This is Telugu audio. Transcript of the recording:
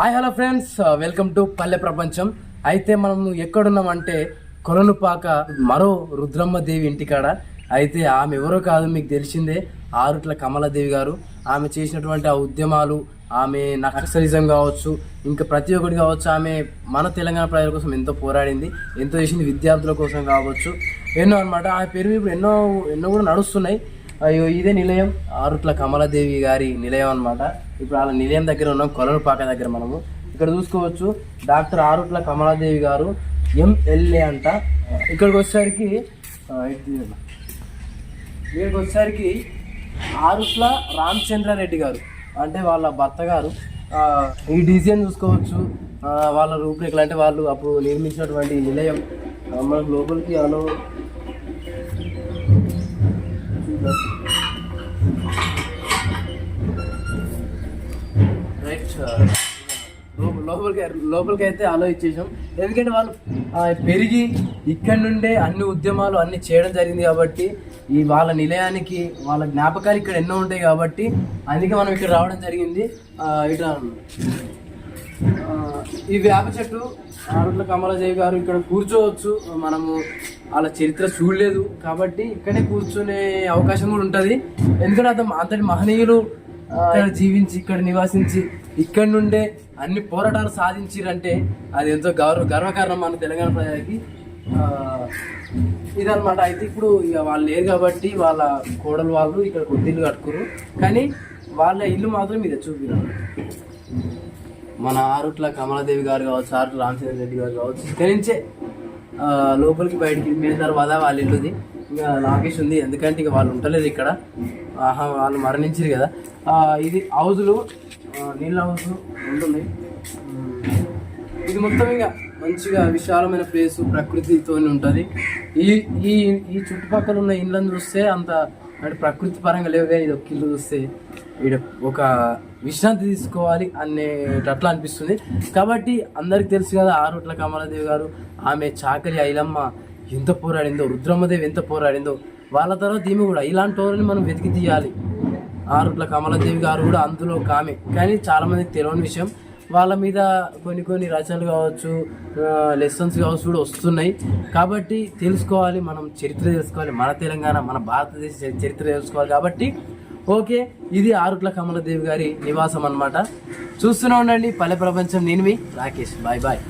Hello friends. వెల్కమ్ టు పల్లె ప్రపంచం. అయితే మనం ఎక్కడున్నామంటే కొలనుపాక మరో రుద్రమ్మదేవి ఇంటికాడ. అయితే ఆమె ఎవరో కాదు మీకు తెలిసిందే ఆరుట్ల కమలాదేవి గారు. ఆమె చేసినటువంటి ఆ ఉద్యమాలు ఆమె నక్సలిజం కావచ్చు ఇంకా ప్రతి ఒక్కటి కావచ్చు ఆమె మన తెలంగాణ ప్రజల కోసం ఎంతో పోరాడింది ఎంతో చేసింది విద్యార్థుల కోసం కావచ్చు. ఎన్నో అన్నమాట. ఆమె పేరు ఇప్పుడు ఎన్నో ఎన్నో కూడా నడుస్తున్నాయి. అయ్యో ఇదే నిలయం. ఆరుట్ల కమలాదేవి గారి నిలయం అన్నమాట. ఇప్పుడు వాళ్ళ నిలయం దగ్గర ఉన్నాం కొలనుపాక దగ్గర మనము. ఇక్కడ చూసుకోవచ్చు డాక్టర్ ఆరుట్ల కమలాదేవి గారు ఎంఎల్ఏ అంట. ఇక్కడికి వచ్చేసరికి ఇక్కడికి వచ్చేసరికి ఆరుట్ల రామచంద్రారెడ్డి గారు అంటే వాళ్ళ భర్త గారు. ఈ డిజైన్ చూసుకోవచ్చు. వాళ్ళ రూపురేఖలు అంటే వాళ్ళు అప్పుడు నిర్మించినటువంటి నిలయం. మనకు లోపలికి అలో రైట్ uh, లోపలికి లోపలికి అయితే అలో ఇచ్చేసాం ఎందుకంటే వాళ్ళు పెరిగి ఇక్కడ నుండే అన్ని ఉద్యమాలు అన్ని చేయడం జరిగింది కాబట్టి ఈ వాళ్ళ నిలయానికి వాళ్ళ జ్ఞాపకాలు ఇక్కడ ఎన్నో ఉంటాయి కాబట్టి అందుకే మనం ఇక్కడ రావడం జరిగింది. ఇట్లా ఈ వేప చెట్టు ఆరుట్ల కమలాజయ్ గారు ఇక్కడ కూర్చోవచ్చు. మనము వాళ్ళ చరిత్ర చూడలేదు. కాబట్టి ఇక్కడే కూర్చునే అవకాశం కూడా ఉంటుంది. ఎందుకంటే అతను అంతటి మహనీయులు ఇక్కడ జీవించి ఇక్కడ నివాసించి ఇక్కడ నుండే అన్ని పోరాటాలు సాధించిరంటే అది ఎంతో గౌరవ గర్వకారణం మన తెలంగాణ ప్రజలకి. ఆ, ఇదన్నమాట. అయితే ఇప్పుడు ఇక వాళ్ళు లేరు కాబట్టి వాళ్ళ కోడలు వాళ్ళు ఇక్కడ కొద్దిల్లు కట్టుకురు కానీ వాళ్ళ ఇల్లు మాత్రం ఇదే చూపినారు మన ఆరుట్ల కమలాదేవి గారు కావచ్చు ఆరుట్ల రామచంద్ర రెడ్డి గారు కావచ్చు ఇక్కడి నుంచే లోపలికి బయటికి వెళ్ళిన తర్వాత వాళ్ళ ఇల్లుది. ఇంకా లాకేష్ ఉంది ఎందుకంటే ఇక వాళ్ళు ఉండలేదు ఇక్కడ. ఆహా వాళ్ళు మరణించారు కదా. ఇది హౌజులు నీళ్ళ హౌస్ ఉంటుంది ఇది మొత్తం ఇక మంచిగా విశాలమైన ప్లేస్ ప్రకృతితో ఉంటుంది. ఈ ఈ ఈ చుట్టుపక్కల ఉన్న ఇండ్లను చూస్తే అంత అంటే ప్రకృతి పరంగా లేవు కానీ ఇది ఒక ఇల్లు చూస్తే ఈడ ఒక విశ్రాంతి తీసుకోవాలి అనేటట్లా అనిపిస్తుంది. కాబట్టి అందరికి తెలుసు కదా ఆరుట్ల కమలాదేవి గారు ఆమె చాకలి ఐలమ్మ ఎంత పోరాడిందో రుద్రమ్మదేవి ఎంత పోరాడిందో వాళ్ళ తర్వాత ఈమె కూడా ఇలాంటి వాళ్ళని మనం వెతికి తీయాలి. ఆరుట్ల కమలాదేవి గారు కూడా అందులో ఒక ఆమె. కానీ చాలామంది తెలియని విషయం వాళ్ళ మీద కొన్ని కొన్ని రచనలు కావచ్చు లెసన్స్ కావచ్చు కూడా వస్తున్నాయి. కాబట్టి తెలుసుకోవాలి మనం చరిత్ర తెలుసుకోవాలి. మన తెలంగాణ మన భారతదేశ చరిత్ర తెలుసుకోవాలి కాబట్టి. ఓకే ఇది ఆరుట్ల కమలదేవి గారి నివాసం అన్నమాట. చూస్తూనే ఉండండి పల్లె ప్రపంచం నేను మీ రాకేష్. Bye bye.